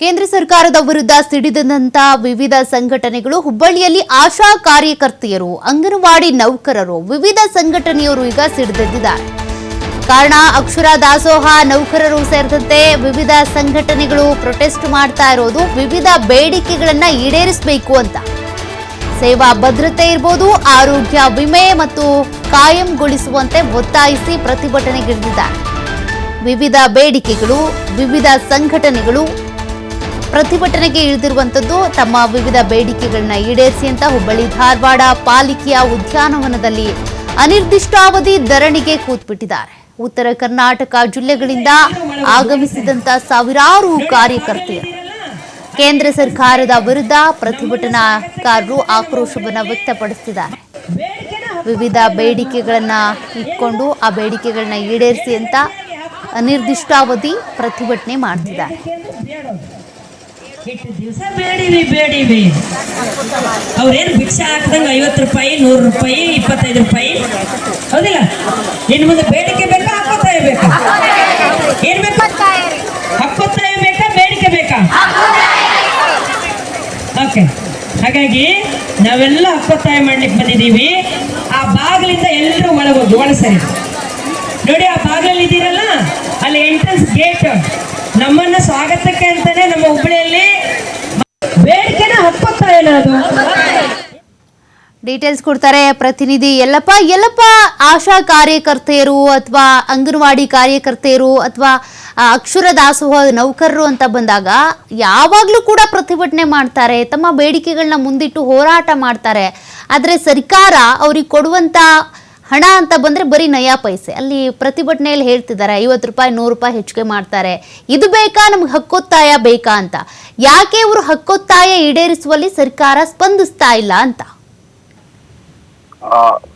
ಕೇಂದ್ರ ಸರ್ಕಾರದ ವಿರುದ್ಧ ಸಿಡಿದಂತ ವಿವಿಧ ಸಂಘಟನೆಗಳು ಹುಬ್ಬಳ್ಳಿಯಲ್ಲಿ ಆಶಾ ಕಾರ್ಯಕರ್ತೆಯರು, ಅಂಗನವಾಡಿ ನೌಕರರು, ವಿವಿಧ ಸಂಘಟನೆಯವರು ಈಗ ಸಿಡಿದೆದ್ದಿದ್ದಾರೆ. ಕಾರಣ ಅಕ್ಷರ ದಾಸೋಹ ನೌಕರರು ಸೇರಿದಂತೆ ವಿವಿಧ ಸಂಘಟನೆಗಳು ಪ್ರೊಟೆಸ್ಟ್ ಮಾಡ್ತಾ ಇರೋದು ವಿವಿಧ ಬೇಡಿಕೆಗಳನ್ನ ಈಡೇರಿಸಬೇಕು ಅಂತ. ಸೇವಾ ಭದ್ರತೆ ಇರ್ಬೋದು, ಆರೋಗ್ಯ ವಿಮೆ ಮತ್ತು ಕಾಯಂಗೊಳಿಸುವಂತೆ ಒತ್ತಾಯಿಸಿ ಪ್ರತಿಭಟನೆಗಿಳಿದಿದ್ದಾರೆ. ವಿವಿಧ ಬೇಡಿಕೆಗಳು, ವಿವಿಧ ಸಂಘಟನೆಗಳು ಪ್ರತಿಭಟನೆಗೆ ಇಳಿದಿರುವಂತದ್ದು ತಮ್ಮ ವಿವಿಧ ಬೇಡಿಕೆಗಳನ್ನ ಈಡೇರಿಸಿ ಅಂತ ಹುಬ್ಬಳ್ಳಿ ಧಾರವಾಡ ಪಾಲಿಕೆಯ ಉದ್ಯಾನವನದಲ್ಲಿ ಅನಿರ್ದಿಷ್ಟಾವಧಿ ಧರಣಿಗೆ ಕೂತ್ಬಿಟ್ಟಿದ್ದಾರೆ. ಉತ್ತರ ಕರ್ನಾಟಕ ಜಿಲ್ಲೆಗಳಿಂದ ಆಗಮಿಸಿದಂತ ಸಾವಿರಾರು ಕಾರ್ಯಕರ್ತೆಯರು. ಕೇಂದ್ರ ಸರ್ಕಾರದ ವಿರುದ್ಧ ಪ್ರತಿಭಟನಾಕಾರರು ಆಕ್ರೋಶವನ್ನು ವ್ಯಕ್ತಪಡಿಸಿದ್ದಾರೆ ವಿವಿಧ ಬೇಡಿಕೆಗಳನ್ನ ಇಟ್ಕೊಂಡು ಆ ಬೇಡಿಕೆಗಳನ್ನ ಈಡೇರಿಸಿ ಅಂತ ಅನಿರ್ದಿಷ್ಟಾವಧಿ ಪ್ರತಿಭಟನೆ ಮಾಡ್ತಿದ್ದಾರೆ. ಎಷ್ಟು ದಿವಸ ಬೇಡಿವಿ ಬೇಡಿವಿ. ಅವ್ರೇನು ಭಿಕ್ಷೆ ಹಾಕ್ದಂಗೆ ಐವತ್ತು ರೂಪಾಯಿ, ನೂರು ರೂಪಾಯಿ, ಇಪ್ಪತ್ತೈದು ರೂಪಾಯಿ? ಹೌದಿಲ್ಲ? ಇನ್ನು ಮುಂದೆ ಬೇಡಿಕೆ ಬೇಕಾ ಹಾಕೋತಾಯಿ ಬೇಕಾ? ಏನ್ ಬೇಕಾ? ಹಕ್ಕೊತ್ತಾಯ ಬೇಕಾ, ಬೇಡಿಕೆ ಬೇಕಾ? ಓಕೆ. ಹಾಗಾಗಿ ನಾವೆಲ್ಲ ಅಪ್ಪತ್ತಾಯಿ ಮಾಡ್ಲಿಕ್ಕೆ ಬಂದಿದ್ದೀವಿ. ಆ ಬಾಗಿಲಿಂದ ಎಲ್ಲರೂ ಒಳಗೋದು ಒಳ ಸರಿ. ನೋಡಿ, ಆ ಬಾಗಿಲಲ್ಲಿ ಇದ್ದೀರಲ್ಲ ಅಲ್ಲಿ ಎಂಟ್ರೆನ್ಸ್ ಗೇಟ್ ನಮ್ಮನ್ನ ಸ್ವಾಗತಕ್ಕೆ ಅಂತಾನೆ ನಮ್ಮ ಹುಬ್ಬಳ್ಳಿಯಲ್ಲಿ ಡೀಟೇಲ್ಸ್ ಕೊಡ್ತಾರೆ ಪ್ರತಿನಿಧಿ ಎಲ್ಲಪ್ಪ ಎಲ್ಲಪ್ಪ ಆಶಾ ಕಾರ್ಯಕರ್ತೆಯರು ಅಥವಾ ಅಂಗನವಾಡಿ ಕಾರ್ಯಕರ್ತೆಯರು ಅಥವಾ ಅಕ್ಷರ ದಾಸೋಹ ನೌಕರರು ಅಂತ ಬಂದಾಗ ಯಾವಾಗಲೂ ಕೂಡ ಪ್ರತಿಭಟನೆ ಮಾಡ್ತಾರೆ, ತಮ್ಮ ಬೇಡಿಕೆಗಳನ್ನ ಮುಂದಿಟ್ಟು ಹೋರಾಟ ಮಾಡ್ತಾರೆ. ಆದರೆ ಸರ್ಕಾರ ಅವ್ರಿಗೆ ಕೊಡುವಂತ ಹಣ ಅಂತ ಬಂದ್ರೆ ಬರೀ ನಯಾ ಪೈಸೆ. ಅಲ್ಲಿ ಪ್ರತಿಭಟನೆಯಲ್ಲಿ ಹೇಳ್ತಿದ್ದಾರೆ, ಐವತ್ತು ರೂಪಾಯಿ, ನೂರು ರೂಪಾಯಿ ಹೆಚ್ಚಿಗೆ ಮಾಡ್ತಾರೆ. ಇದು ಬೇಕಾ? ನಮ್ಗೆ ಹಕ್ಕೊತ್ತಾಯ ಬೇಕಾ ಅಂತ. ಯಾಕೆ ಇವರು ಹಕ್ಕೊತ್ತಾಯ ಈಡೇರಿಸುವಲ್ಲಿ ಸರ್ಕಾರ ಸ್ಪಂದಿಸ್ತಾ ಇಲ್ಲ ಅಂತ?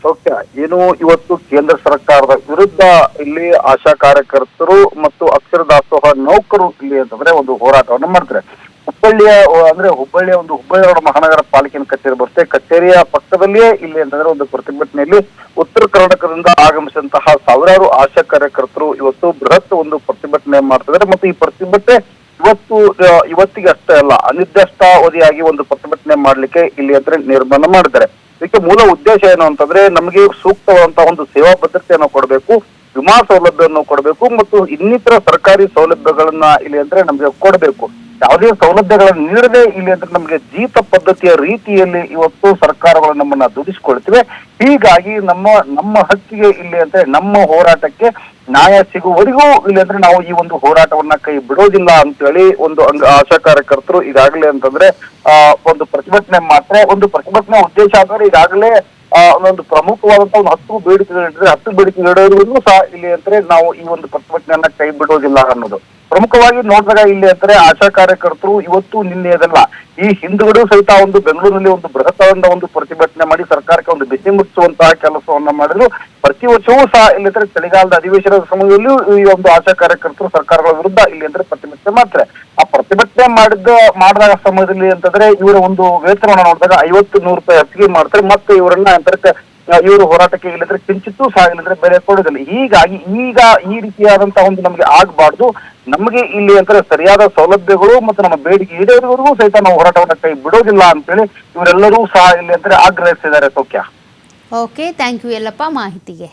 ಸೌಖ್ಯ, ಏನು ಇವತ್ತು ಕೇಂದ್ರ ಸರ್ಕಾರದ ವಿರುದ್ಧ ಇಲ್ಲಿ ಆಶಾ ಕಾರ್ಯಕರ್ತರು ಮತ್ತು ಅಕ್ಷರ ದಾಸೋಹ ನೌಕರು ಇಲ್ಲಿ ಅಂತಂದ್ರೆ ಒಂದು ಹೋರಾಟವನ್ನು ಮಾಡ್ತಾರೆ. ಹುಬ್ಬಳ್ಳಿಯ ಅಂದ್ರೆ ಹುಬ್ಬಳ್ಳಿಯ ಒಂದು ಹುಬ್ಬಳ್ಳಿ ಮಹಾನಗರ ಪಾಲಿಕೆಯ ಕಚೇರಿ ಬರುತ್ತೆ. ಕಚೇರಿಯ ಪಕ್ಕದಲ್ಲಿಯೇ ಇಲ್ಲಿ ಅಂತಂದ್ರೆ ಒಂದು ಪ್ರತಿಭಟನೆಯಲ್ಲಿ ಉತ್ತರ ಕರ್ನಾಟಕದಿಂದ ಆಗಮಿಸಿದಂತಹ ಸಾವಿರಾರು ಆಶಾ ಕಾರ್ಯಕರ್ತರು ಇವತ್ತು ಬೃಹತ್ ಒಂದು ಪ್ರತಿಭಟನೆ ಮಾಡ್ತಿದ್ದಾರೆ. ಮತ್ತು ಈ ಪ್ರತಿಭಟನೆ ಇವತ್ತು ಇವತ್ತಿಗೆ ಅಷ್ಟೇ ಅಲ್ಲ ಅನಿರ್ದಿಷ್ಟಾವಧಿಯಾಗಿ ಒಂದು ಪ್ರತಿಭಟನೆ ಮಾಡಲಿಕ್ಕೆ ಇಲ್ಲಿ ಅಂದ್ರೆ ನಿರ್ಬಂಧ ಮಾಡಿದ್ದಾರೆ. ಇದಕ್ಕೆ ಮೂಲ ಉದ್ದೇಶ ಏನು ಅಂತಂದ್ರೆ, ನಮಗೆ ಸೂಕ್ತವಾದಂತಹ ಒಂದು ಸೇವಾ ಭದ್ರತೆಯನ್ನು ಕೊಡಬೇಕು, ವಿಮಾ ಸೌಲಭ್ಯವನ್ನು ಕೊಡಬೇಕು, ಮತ್ತು ಇನ್ನಿತರ ಸರ್ಕಾರಿ ಸೌಲಭ್ಯಗಳನ್ನ ಇಲ್ಲಿ ಅಂದ್ರೆ ನಮಗೆ ಕೊಡಬೇಕು. ಯಾವುದೇ ಸೌಲಭ್ಯಗಳನ್ನು ನೀಡದೆ ಇಲ್ಲಿ ಅಂದ್ರೆ ನಮಗೆ ಜೀತ ಪದ್ಧತಿಯ ರೀತಿಯಲ್ಲಿ ಇವತ್ತು ಸರ್ಕಾರಗಳು ನಮ್ಮನ್ನ ದುಡಿಸಿಕೊಳ್ತಿವೆ. ಹೀಗಾಗಿ ನಮ್ಮ ನಮ್ಮ ಹಕ್ಕಿಗೆ ಇಲ್ಲಿ ಅಂದ್ರೆ ನಮ್ಮ ಹೋರಾಟಕ್ಕೆ ನ್ಯಾಯ ಸಿಗುವವರೆಗೂ ಇಲ್ಲಿ ಅಂದ್ರೆ ನಾವು ಈ ಒಂದು ಹೋರಾಟವನ್ನ ಕೈ ಬಿಡೋದಿಲ್ಲ ಅಂತೇಳಿ ಒಂದು ಆಶಾ ಕಾರ್ಯಕರ್ತರು ಈಗಾಗಲೇ ಅಂತಂದ್ರೆ, ಆ, ಒಂದು ಪ್ರತಿಭಟನೆ ಮಾತ್ರ ಒಂದು ಪ್ರತಿಭಟನೆ ಉದ್ದೇಶ ಅಂದ್ರೆ ಈಗಾಗಲೇ ಒಂದು ಪ್ರಮುಖವಾದಂತಹ ಒಂದು ಹತ್ತು ಬೇಡಿಕೆಗಳಿದ್ರೆ ಹತ್ತು ಬೇಡಿಕೆಗಳಿರೋದ್ರೂ ಸಹ ಇಲ್ಲಿ ಅಂದ್ರೆ ನಾವು ಈ ಒಂದು ಪ್ರತಿಭಟನೆಯನ್ನ ಕೈ ಬಿಡೋದಿಲ್ಲ ಅನ್ನೋದು. ಪ್ರಮುಖವಾಗಿ ನೋಡಿದಾಗ ಇಲ್ಲಿ ಅಂದ್ರೆ ಆಶಾ ಕಾರ್ಯಕರ್ತರು ಇವತ್ತು ನಿನ್ನೆದಲ್ಲ ಈ ಹಿಂದುಗಡೆ ಸಹಿತ ಒಂದು ಬೆಂಗಳೂರಿನಲ್ಲಿ ಒಂದು ಬೃಹತ್ ಒಂದು ಪ್ರತಿಭಟನೆ ಮಾಡಿ ಸರ್ಕಾರಕ್ಕೆ ಒಂದು ಬಿಸಿ ಮುಟ್ಟಿಸುವಂತಹ ಕೆಲಸವನ್ನ ಮಾಡಿದ್ರು. ಪ್ರತಿ ವರ್ಷವೂ ಸಹ ಇಲ್ಲಿ ಅಂದ್ರೆ ಚಳಿಗಾಲದ ಅಧಿವೇಶನದ ಸಮಯದಲ್ಲಿಯೂ ಈ ಒಂದು ಆಶಾ ಕಾರ್ಯಕರ್ತರು ಸರ್ಕಾರಗಳ ವಿರುದ್ಧ ಇಲ್ಲಿ ಅಂದ್ರೆ ಪ್ರತಿಭಟನೆ ಮಾತ್ರ ಆ ಪ್ರತಿಭಟನೆ ಮಾಡಿದ ಮಾಡಿದಾಗ ಸಮಯದಲ್ಲಿ ಅಂತಂದ್ರೆ ಇವರ ಒಂದು ವೇತನವನ್ನು ನೋಡಿದಾಗ ಐವತ್ತು ನೂರು ರೂಪಾಯಿ ಹೆಚ್ಚಿಗೆ ಮಾಡ್ತಾರೆ, ಮತ್ತೆ ಇವರನ್ನ ಅಂತರಕ್ಕೆ ಇವರು ಹೋರಾಟಕ್ಕೆ ಇಲ್ಲದ್ರೆ ಕಿಂಚಿತ್ತೂ ಸಹ ಇಲ್ಲದ್ರೆ ಬೆಲೆ ಕೊಡೋದಿಲ್ಲ ಹೀಗಾಗಿ ಈಗ ಈ ರೀತಿಯಾದಂತಹ ಒಂದು ನಮಗೆ ಆಗಬಾರ್ದು. ನಮಗೆ ಇಲ್ಲಿ ಅಂತ ಸರಿಯಾದ ಸೌಲಭ್ಯಗಳು ಮತ್ತು ನಮ್ಮ ಬೇಡಿಕೆ ಈಡೇರಿವರೆಗೂ ಸಹಿತ ನಾವು ಹೋರಾಟವನ್ನ ಕೈ ಬಿಡೋದಿಲ್ಲ ಅಂತೇಳಿ ಇವರೆಲ್ಲರೂ ಸಹ ಇಲ್ಲಿ ಅಂದ್ರೆ ಆಗ್ರಹಿಸಿದ್ದಾರೆ ಸೌಖ್ಯ. ಓಕೆ ಥ್ಯಾಂಕ್ ಯು ಎಲ್ಲಪ್ಪ ಮಾಹಿತಿಗೆ.